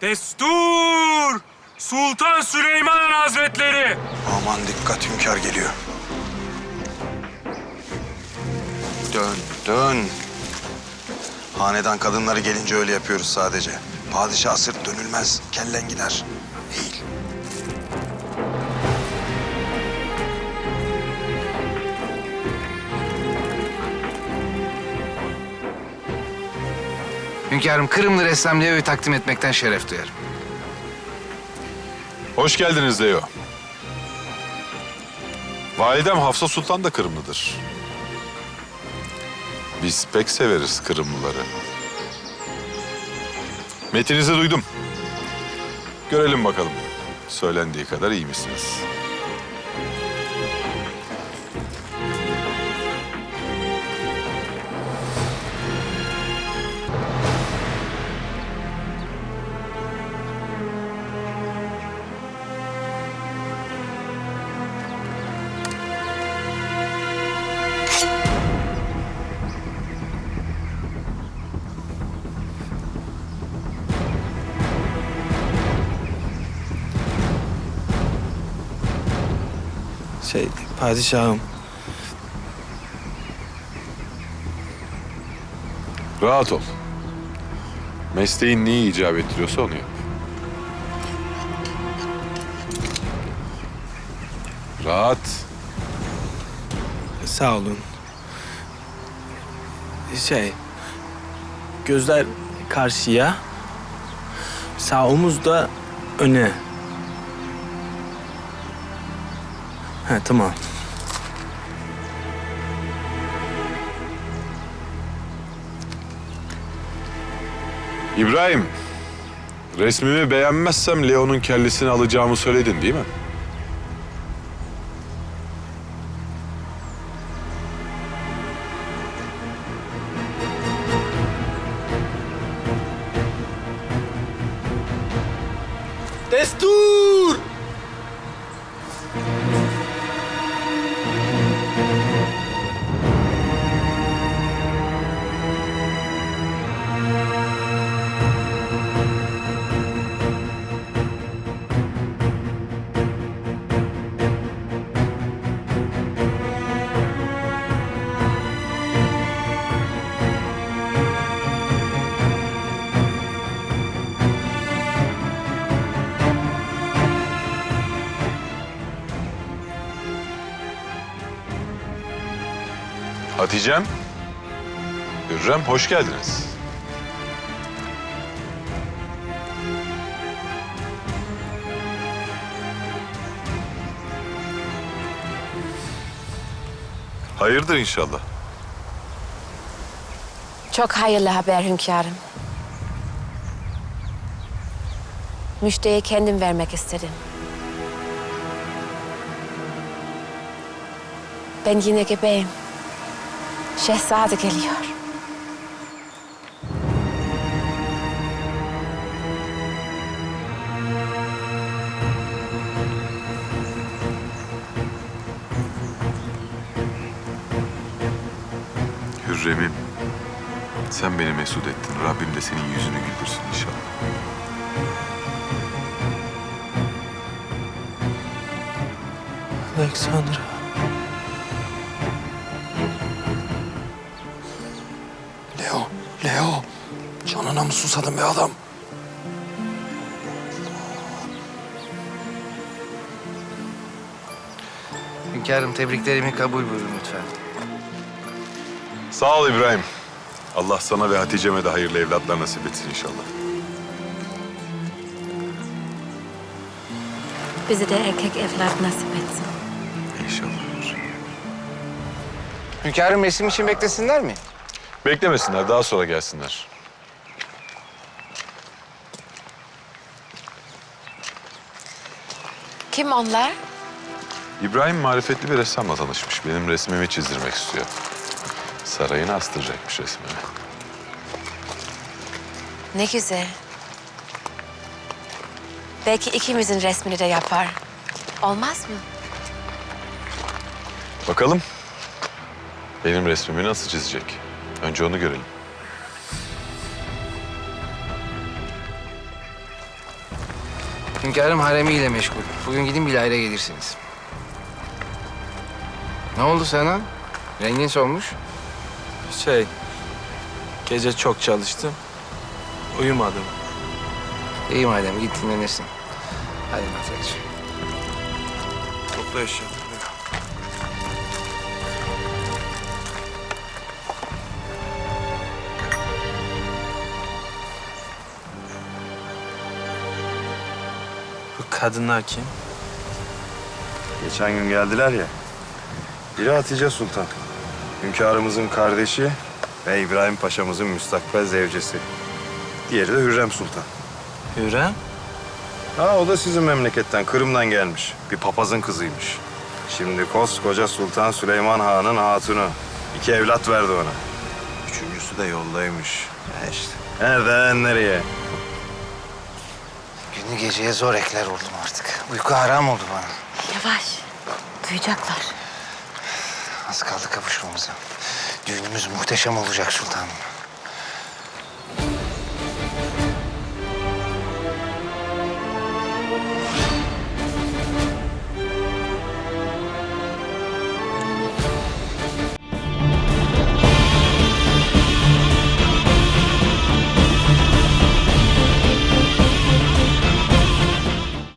Destur! Sultan Süleyman Hazretleri! Aman dikkat hünkâr geliyor. Dön, dön. Hanedan kadınları gelince öyle yapıyoruz sadece. Padişah sırt dönülmez, kellen gider. Hünkârım Kırımlı ressam Leo'yu takdim etmekten şeref duyarım. Hoş geldiniz Leo. Validem Hafsa Sultan da Kırımlıdır. Biz pek severiz Kırımlıları. Metinizi duydum. Görelim bakalım. Söylendiği kadar iyi misiniz? Şey, padişahım. Rahat ol. Mesleğin neyi icap ettiriyorsa onu yap. Rahat. Sağ olun. Şey, gözler karşıya, sağ omuz da öne. Ha, tamam. İbrahim, resmimi beğenmezsem Leo'nun kellesini alacağımı söyledin değil mi? Destur! Hatice'm, Hürrem hoş geldiniz. Hayırdır inşallah. Çok hayırlı haber hünkârım. Müjdeyi kendim vermek istedim. Ben yine gebeyim. Şehzade geliyor. Hürrem'im, sen beni mesut ettin. Rabbim de senin yüzünü güldürsün inşallah. Alexandra. Canına mı susadın be adam? Hünkârım tebriklerimi kabul buyurun lütfen. Sağ ol İbrahim. Allah sana ve Hatice'me de hayırlı evlatlar nasip etsin inşallah. Bize de erkek evlat nasip etsin. İnşallah. Hünkârım resim için beklesinler mi? Beklemesinler, daha sonra gelsinler. Kim onlar? İbrahim marifetli bir ressamla tanışmış. Benim resmimi çizdirmek istiyor. Sarayına astıracakmış resmimi. Ne güzel. Belki ikimizin resmini de yapar. Olmaz mı? Bakalım benim resmimi nasıl çizecek? Önce onu görelim. Hünkârım haremiyle meşgul. Bugün gidin bilahare gelirsiniz. Ne oldu sana? Rengin solmuş. Şey, gece çok çalıştım. Uyumadım. İyi madem git dinlenirsin. Hadi Matrecim. Topla eşyaları. Kadınlar kim? Geçen gün geldiler ya. Biri Hatice Sultan. Hünkârımızın kardeşi ve İbrahim Paşa'mızın müstakbel zevcesi. Diğeri de Hürrem Sultan. Hürrem? Ha o da sizin memleketten, Kırım'dan gelmiş. Bir papazın kızıymış. Şimdi koskoca Sultan Süleyman Han'ın hatunu. İki evlat verdi ona. Üçüncüsü de yoldaymış. Ya işte. Nereden nereye? Günü geceye zor ekler oldum artık. Uyku haram oldu bana. Yavaş. Duyacaklar. Az kaldı kavuşmamıza. Düğünümüz muhteşem olacak sultanım.